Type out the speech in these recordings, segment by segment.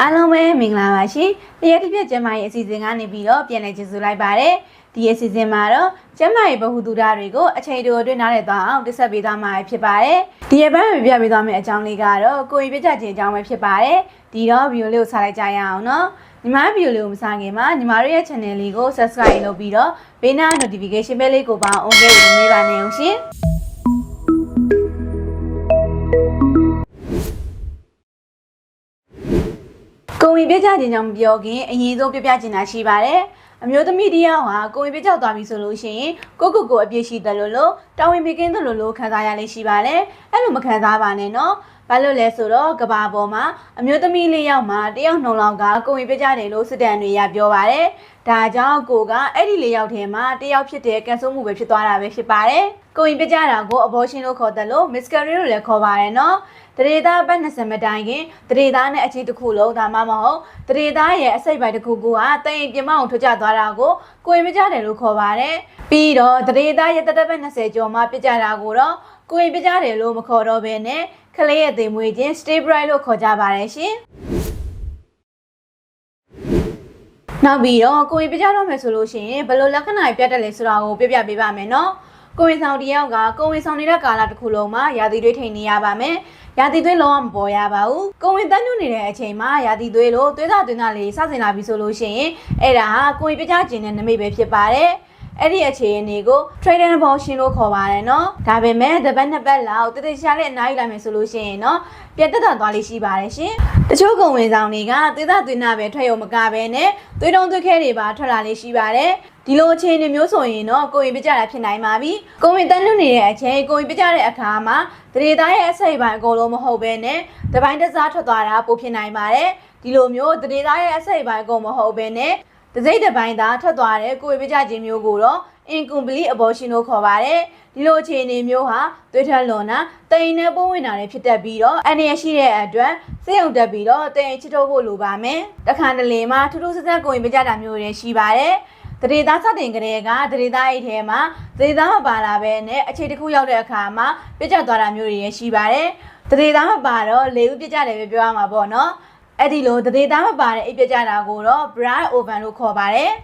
အားလုံးပဲမင်္ဂလာပါရှင်။တရားတစ်ပြည့်ကျမ်းမာရေးအစီအစဉ်ကနေပြီးတော့ပြန်လည်ကျေးဇူးလိုက်ပါတယ်။ဒီအစီအစဉ်မှာတော့ကျမ်းမာရေးဗဟုသုတတွေကိုအချိန်တိုအတွင်းနားလည်သွားအောင်တင်ဆက်ပေးသွားမှာဖြစ်ပါတယ်။ဒီအပိုင်းမှာပြပြပေးသွားမယ့်အကြောင်းလေးကတော့ကိုယ်ပြကြခြင်းအကြောင်းပဲဖြစ်ပါတယ်။ဒီတော့ဗီဒီယိုလေးကိုဆက်လိုက်ကြရအောင်နော်။ညီမဗီဒီယိုလေးကိုမစခင်မှာညီမတို့ရဲ့ channel လေးကို subscribe လုပ်ပြီးတော့ဘေးနား notification bell လေးကိုပါ on လုပ်ပြီးနေပါနေအောင်ရှင်။ ကိုဝင်ပြကြခြင်းကြောင့်မပြောခင်အရင်ဆုံးပြပြချင်တာရှိပါတယ် အမျိုးသမီးတယောက်ဟာကိုဝင်ပြကြောက်သွားပြီဆိုလို့ရှိရင်ကိုကိုကိုအပြည့်ရှိတယ်လို့လို့တာဝန်ပေးကင်းတယ်လို့လို့ခံစားရလေးရှိပါတယ်အဲ့လိုမခံစားပါနဲ့နော်ဘာလို့လဲဆိုတော့ကဘာပေါ်မှာအမျိုးသမီးလေးယောက်မှာတယောက်နှုံလောက်ကကိုဝင်ပြကြတယ်လို့စစ်တမ်းတွေကပြောပါတယ်ဒါကြောင့်ကိုကအဲ့ဒီလေးယောက်ထဲမှာတယောက်ဖြစ်တဲ့ကန်ဆိုးမှုပဲဖြစ်သွားတာပဲဖြစ်ပါတယ်ကိုဝင်ပြကြတာကို abortion လို့ခေါ်တယ်လို့ miscarriage လို့လည်းခေါ်ပါတယ်နော်တရေသားဘက်20မတိုင်ခင်တရေသားနဲ့အချင်းတစ်ခုလုံးဒါမှမဟုတ်တရေသားရဲ့အစိတ်ပိုင်းတစ်ခုခုဟာတရင်ပြမအောင်ထွက်ကြသွားတာကိုကိုရင်ပြကြတယ်လို့ခေါ်ပါတယ်ပြီးတော့တရေသားရဲ့တသက်ဘက်20ကျော်မှပြကြတာကိုတော့ကိုရင်ပြကြတယ်လို့မခေါ်တော့ဘဲနဲ့ကလေးရဲ့သိမ်မွေးခြင်း stable လို့ခေါ်ကြပါတယ်ရှင်နောက်ပြီးတော့ကိုရင်ပြကြတော့မယ်ဆိုလို့ရှိရင်ဘယ်လိုလက္ခဏာပြတ်တယ်လဲဆိုတာကိုပြပြပေးပါမယ်နော် ကိုဝင်ဆောင်တယောက်ကကိုဝင်ဆောင်နေတဲ့ကာလတစ်ခုလုံးမှာရာသီတွေးထိန်နေရပါမယ်။ရာသီသွေးလုံးဝမပေါ်ရပါဘူး။ကိုဝင်တန်းညွနေတဲ့အချိန်မှာရာသီသွေးလို့သွေးသားသွေးသားလေးစဆင်လာပြီဆိုလို့ရှိရင်အဲ့ဒါဟာကိုဝင်ပြကြခြင်းတဲ့နမိတ်ပဲဖြစ်ပါတယ်။ အဲ့ဒီအခြေအနေကို trader abortion လို့ခေါ်ပါတယ်နော်။ဒါပေမဲ့တပတ်နှစ်ပတ်လောက်တတိချာလေးအနားယူလိုက်မယ်ဆိုလို့ရှိရင်နော်ပြတ်တက်တာသွားလေးရှိပါတယ်ရှင်။တချို့ကုံဝင်ဆောင်တွေကသွေးသားသွေးနာပဲထွက်ရုံမကဘဲနဲ့သွေးတုံးသွေးခဲတွေပါထွက်လာလေးရှိပါတယ်။ဒီလိုအခြေအနေမျိုးဆိုရင်တော့ကိုရင်ပြကြတာဖြစ်နိုင်ပါပြီ။ကိုရင်တန်းလွတ်နေတဲ့အချိန်ကိုရင်ပြကြတဲ့အခါမှာတရေသားရဲ့အစိတ်ပိုင်းအကုန်လုံးမဟုတ်ဘဲနဲ့တပိုင်းတစားထွက်သွားတာပိုဖြစ်နိုင်ပါတယ်။ဒီလိုမျိုးတရေသားရဲ့အစိတ်ပိုင်းအကုန်မဟုတ်ဘဲနဲ့ တစိမ့်တစ်ပိုင်းသာထွက်သွားတဲ့ကိုရင်ပြကြခြင်းမျိုးကိုတော့ incomplete abortion လို့ခေါ်ပါတယ်။ဒီလိုအခြေအနေမျိုးဟာသွေးထွက်လွန်တာတိမ်နဲ့ပိုးဝင်တာတွေဖြစ်တတ်ပြီးတော့အနေရရှိတဲ့အတွက်စိတ်ုံတက်ပြီးတော့တိမ်ချစ်ထုတ်ဖို့လိုပါမယ်။တခါတလေမှာထူးထူးဆန်းဆန်းကိုရင်ပြကြတာမျိုးတွေရှိပါတယ်။တရေသားစတင်ကြတဲ့ကတရေသားအိတ်ထဲမှာတရေသားမပါလာပဲနဲ့အခြေတစ်ခုရောက်တဲ့အခါမှာပြစ်ကျသွားတာမျိုးတွေရရှိပါတယ်။တရေသားမပါတော့လေဦးပြစ်ကျတယ်ပဲပြောရမှာပေါ့နော်။ အဲ့ဒီလိုတရေသားမပါတဲ့အိတ်ပြစ်ကျတာကိုတော့ bright oven လို့ခေါ်ပါတယ်။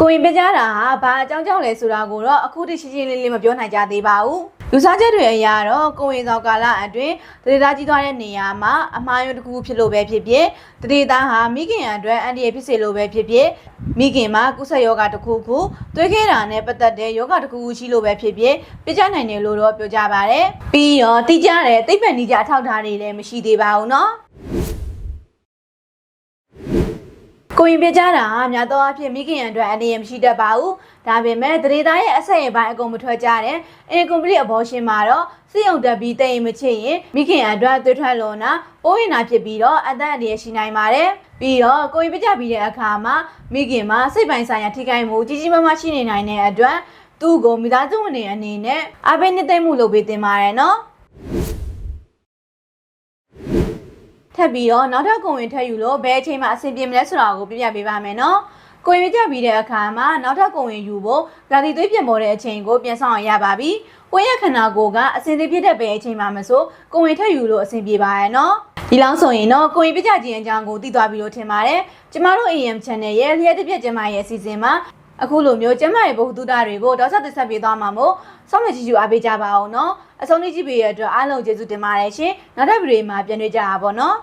ကိုရင်ပြကြတာဟာဘာအကြောင်းကြောင့်လဲဆိုတာကိုတော့အခုတည်းရှင်းရှင်းလင်းလင်းမပြောနိုင်ကြသေးပါဘူး။ လူစားချက်တွေအရာတော့ကိုရင်ဆောင်ကာလအတွင်းတရေသားကြီးသွားတဲ့နေရာမှာအမှားယွင်းတစ်ခုဖြစ်လို့ပဲဖြစ်ဖြစ်တရေသားဟာမိခင်အတွက်အန်တီရဖြစ်စေလို့ပဲဖြစ်ဖြစ်မိခင်မှာကုသယောဂတစ်ခုခုသွေးခဲတာနဲ့ပတ်သက်တဲ့ယောဂတစ်ခုခုရှိလို့ပဲဖြစ်ဖြစ်ပြကြနိုင်တယ်လို့တော့ပြောကြပါဗျ။ပြီးတော့တိကျတဲ့သိပ္ပံနည်းကြအထောက်အထားတွေလည်းမရှိသေးပါဘူးနော်။ ကိုရင်ပြကြတာဟာများသောအားဖြင့်မိခင်ရန်အတွက်အနေရမရှိတတ်ပါဘူး။ဒါပေမဲ့တရေသားရဲ့အဆက်ရပိုင်းအကုန်မထွက်ကြတဲ့ incomplete abortion မှာတော့စိတ်ုံတက်ပြီးတိတ်မချစ်ရင်မိခင်ရန်အတွက်သွေးထွက်လွန်တာပိုးရင်တာဖြစ်ပြီးတော့အသက်အန္တရာယ်ရှိနိုင်ပါတယ်။ပြီးတော့ကိုရင်ပြကြပြီးတဲ့အခါမှာမိခင်မှာစိတ်ပိုင်းဆိုင်ရာထိခိုက်မှုကြီးကြီးမားမားရှိနေနိုင်တဲ့အတွက်သူ့ကိုမိသားစုဝင်တွေအနေနဲ့အဘိနိသိမ့်မှုလုပ်ပေးတင်ပါတယ်နော်။ ထပ်ပြီးတော့နောက်ထပ်ကိုဝင်ထပ်ယူလို့ဘယ်အချိန်မှအဆင်ပြေမလဲဆိုတာကိုပြပြပေးပါမယ်နော်။ကိုရင်ပြပြီးတဲ့အခါမှာနောက်ထပ်ကိုဝင်ယူဖို့လာတီသွေးပြင်ပေါ်တဲ့အချိန်ကိုပြန်ဆောင်ရပါပြီ။ကိုရဲ့ခန္ဓာကိုယ်ကအဆင်ပြေဖြစ်တဲ့ဘယ်အချိန်မှမဆိုကိုဝင်ထပ်ယူလို့အဆင်ပြေပါရဲ့နော်။ဒီလောက်ဆိုရင်တော့ကိုရင်ပြကြခြင်းအကြောင်းကိုသိသွားပြီလို့ထင်ပါတယ်။ကျမတို့ AM Channel ရဲ့လျှက်တစ်ပြက်ကျမရဲ့အစီအစဉ်မှာအခုလိုမျိုးကျမရဲ့ဘုဟုတုဒတွေကိုတော့ဆက်သစ်ဆက်ပေးသွားမှာမို့စောင့်မျှကြည့်ကြအားပေးကြပါအောင်နော်။အဆုံးထိကြည့်ပေးရတဲ့အတွက်အားလုံးကျေးဇူးတင်ပါတယ်ရှင်။နောက်ထပ်ဗီဒီယိုမှာပြန်တွေ့ကြတာပေါ့နော်။